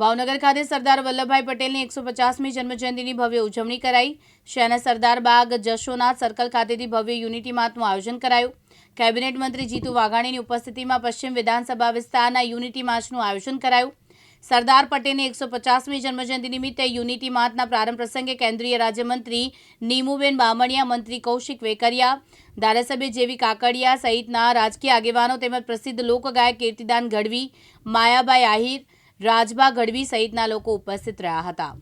ભાવનગર ખાતે સરદાર વલ્લભભાઈ પટેલની એકસો પચાસમી જન્મજયંતિની ભવ્ય ઉજવણી કરાઈ. શહેરના સરદાર બાગ જશોનાથ સર્કલ ખાતેથી ભવ્ય યુનિટી માર્ચનું આયોજન કરાયું. કેબિનેટ મંત્રી જીતુ વાઘાણીની ઉપસ્થિતિમાં પશ્ચિમ વિધાનસભા વિસ્તારના યુનિટી માર્ચનું આયોજન કરાયું. સરદાર પટેલની એકસો પચાસમી જન્મજયંતિ નિમિત્તે યુનિટી માર્ચના પ્રારંભ પ્રસંગે કેન્દ્રીય રાજ્યમંત્રી નીમુબેન બામણિયા, મંત્રી કૌશિક વેકરિયા, ધારાસભ્ય જેવી કાકડિયા સહિતના રાજકીય આગેવાનો તેમજ પ્રસિદ્ધ લોકગાયક કીર્તિદાન ગઢવી, માયાબાઈ આહિર રાજભા ગઢવી સહિતના લોકો ઉપસ્થિત રહ્યા હતા.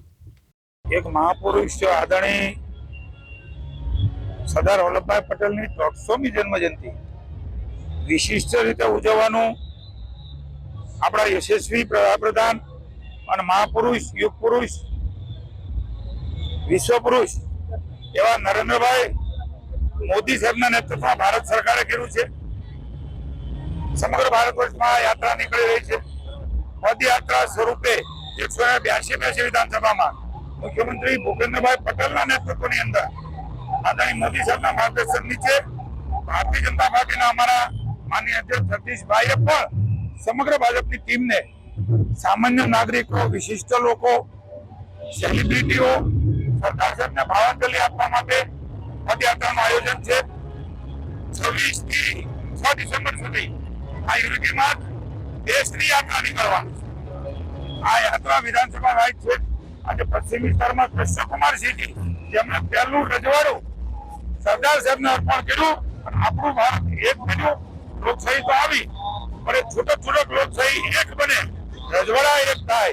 એક મહાપુરુષ આદરણીય સરદાર વલ્લભભાઈ પટેલની દોઢસોમી જન્મજયંતિ. વિશિષ્ટ રીતે ઉજવવાનું આપણા યશસ્વી પ્રધાન અને મહાપુરુષ યુગ પુરુષ વિશ્વ પુરુષ એવા નરેન્દ્રભાઈ મોદી સાહેબના નેતૃત્વમાં ભારત સરકારે કર્યું છે. સમગ્ર ભારત વર્ષમાં યાત્રા નીકળી રહી છે. પદયાત્રા સ્વરૂપે એકસો બ્યાસી બ્યાસી વિધાનસભામાં. મુખ્યમંત્રી ભૂપેન્દ્રભાઈ પટેલના નેતૃત્વની અંદર આદરણીય મોદી સાહેબના માર્ગદર્શન નીચે ભારતીય જનતા પાર્ટીના અમારા માનનીય અધ્યક્ષ સતીશભાઈએ પણ સમગ્ર ભાજપની ટીમને સામાન્ય નાગરિકો, વિશિષ્ટ લોકો, સેલિબ્રિટીઓ, સરદાર સાહેબને ભાવાંજલિ આપવા માટે પદયાત્રાનું આયોજન છે. છવ્વીસથી છ ડિસેમ્બર સુધી આ યુનિટી માર્ચ દેશની યાત્રા નીકળવાની. આ યાત્રા વિધાનસભા રાઈટ છે. આજે પશ્ચિમ વિસ્તારમાં કૃષ્ણકુમારસિંહજી જેમણે પહેલું રજવાડું સરદાર સાહેબને અર્પણ કર્યું અને આપણું ભારત એક બન્યું. લોકશાહી તો આવી, પણ એ છૂટક છૂટક લોકશાહી એક બને. રજવાડા એક થાય.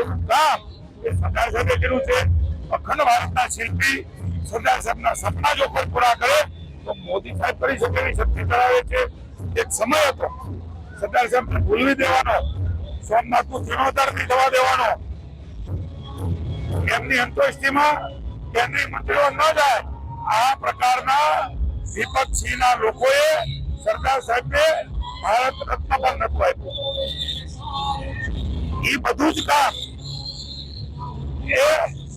એવું કામ એ સરદાર સાહેબે કર્યું છે. અખંડ ભારતના શિલ્પી સરદાર સાહેબના સપના જો કોઈ પૂરા કરે. તો મોદી સાહેબ કરી શકે એવી શક્તિ ધરાવે છે. એક સમય હતો સરદાર સાહેબ ભૂલવી દેવાનો. સોમનાથનું જીર્ણોદ્ધાર નહીં થવા દેવાનો. એમની અંતોષ્ટિમાં કેન્દ્રીય મંત્રીઓ ન જાય. આ પ્રકારના વિપક્ષીના લોકોએ સરદાર સાહેબને ભારત રત્ન પણ નતું આપ્યું. એ બધું જ કામ એ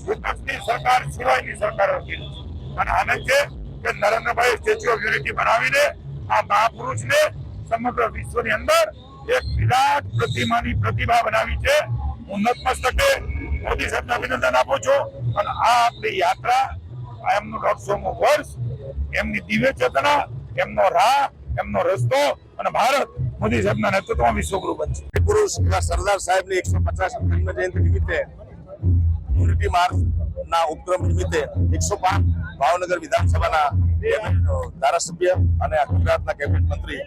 વિપક્ષની સરકાર સિવાયની સરકાર હતી. અને આને છે કે નરેન્દ્રભાઈ સ્ટેચ્યુ ઓફ યુનિટી બનાવીને આ મહાપુરુષને સમગ્ર વિશ્વની અંદર એક વિરાટ પ્રતિમાની પ્રતિભા બનાવી છે. હું નતમસ્તકે મોદી સાહેબને અભિનંદન આપું છું. અને આ આપણી યાત્રા એમનું દોઢસોમું વર્ષ, એમની દિવ્ય ચેતના, એમનો રાહ, એમનો રસ્તો અને ભારત મોદી સાહેબના નેતૃત્વમાં વિશ્વગુરુ બનશે. પુરુષ સરદાર સાહેબની એકસો પચાસ જન્મ જયંતિ નિમિત્તે યુનિટી માર્ચ ના ઉપક્રમ નિમિત્તે એકસો પાંચ ભાવનગર વિધાનસભાના ધારાસભ્ય અને ગુજરાતના કેબિનેટ મંત્રી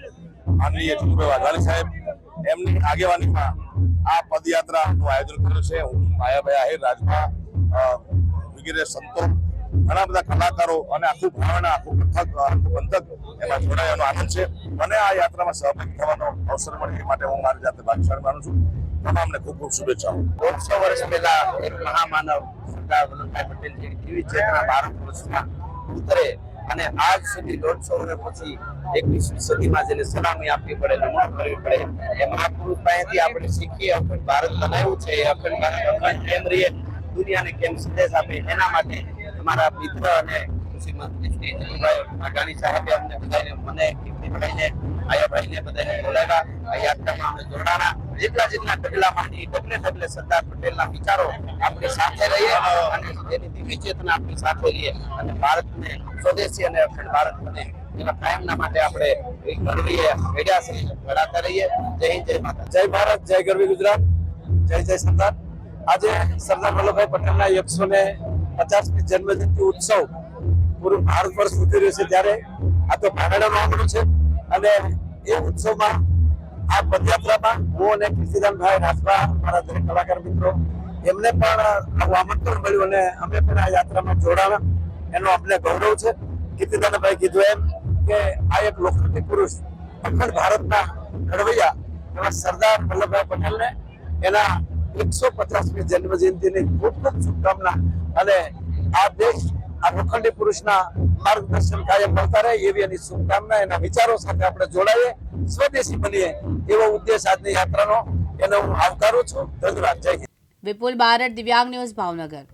માનનીય જીતુભાઈ વાઘાણી સાહેબ, એમની આગેવાનીમાં આ પદયાત્રાનું આયોજન કર્યું છે. હું માયાભાઈ આહિર રાજભા વગેરે સંતો, ઘણા બધા કલાકારો અને આખું ભાવના આખું કથક આખું પંથક એમાં જોડાયાનો આનંદ છે. મને આ યાત્રામાં સહભાગી થવાનો અવસર મળે એ માટે હું મારી જાતે ભાગ્યશાળી માનું છું. તમામને ખૂબ ખૂબ શુભેચ્છાઓ. દોઢસો વર્ષ પહેલા એક મહામાનવ સરદાર વલ્લભભાઈ પટેલ જેવી ચેતના ભારત વર્ષમાં ઉતરે અને આજ સુધી દોઢસો વર્ષ પછી એકવીસમી સદીમાં જેને સલામી આપવી પડે નમણ કરવી પડે. એ મહાપુરુષ પાસેથી આપણે શીખીએ, અખંડ ભારત બનાવ્યું છે, એ અખંડ ભારત, અખંડ કેમ રહીએ દુનિયાને કેમ સંદેશ આપે, એના માટે અમારા મિત્ર અને બોલાવ્યા. આ અમે જોડાણા. જેટલા જેટલા ડગલામાંથી ડગલે ડગલે સરદાર પટેલના વિચારો આપણે સાથે રહીએ અને એની દિવ્ય ચેતના આપણી સાથે રહીએ. અને ભારતને સ્વદેશી અને અખંડ ભારત બને. એના કાયમના માટે આપણે ગરવીએ ભેગા છે લડાતા રહીએ. જય હિન્દ, જય માતા. જય ભારત, જય ગરવી ગુજરાત. જય જય સરદાર. આજે સરદાર વલ્લભભાઈ પટેલના એકસો ને પચાસમી જન્મજયંતિ ઉત્સવ પૂરું ભારત વર્ષ ઉતરી રહ્યું છે ત્યારે. આ તો ભાગડાનો આંકડો છે. અને એ ઉત્સવમાં આ પદયાત્રામાં હું અને કીર્તિદાનભાઈ રાજભા મારા દરેક કલાકાર મિત્રો, એમને પણ આવું આમંત્રણ મળ્યું અને અમે પણ આ યાત્રામાં જોડાણા એનો અમને ગૌરવ છે. કીર્તિદાનભાઈ કીધું એમ કે આ એક લોખંડી પુરુષ અખંડ ભારતના ઘડવૈયા એવા સરદાર વલ્લભભાઈ પટેલને એના એકસો પચાસમી જન્મ જયંતિની ખૂબ ખૂબ શુભકામના અને આ દેશ, આ લોખંડી પુરુષના માર્ગદર્શન કાયમ મળતા રહે એવી એની શુભકામના, એના વિચારો સાથે આપણે જોડાઈએ, સ્વદેશી બનીએ એવો ઉદ્દેશ આજની યાત્રાનો. એનો હું આવકારું છું. ધન્યવાદ. જય હિન્દ. વિપુલ બારડ, દિવ્યાંગ ન્યૂઝ ભાવનગર.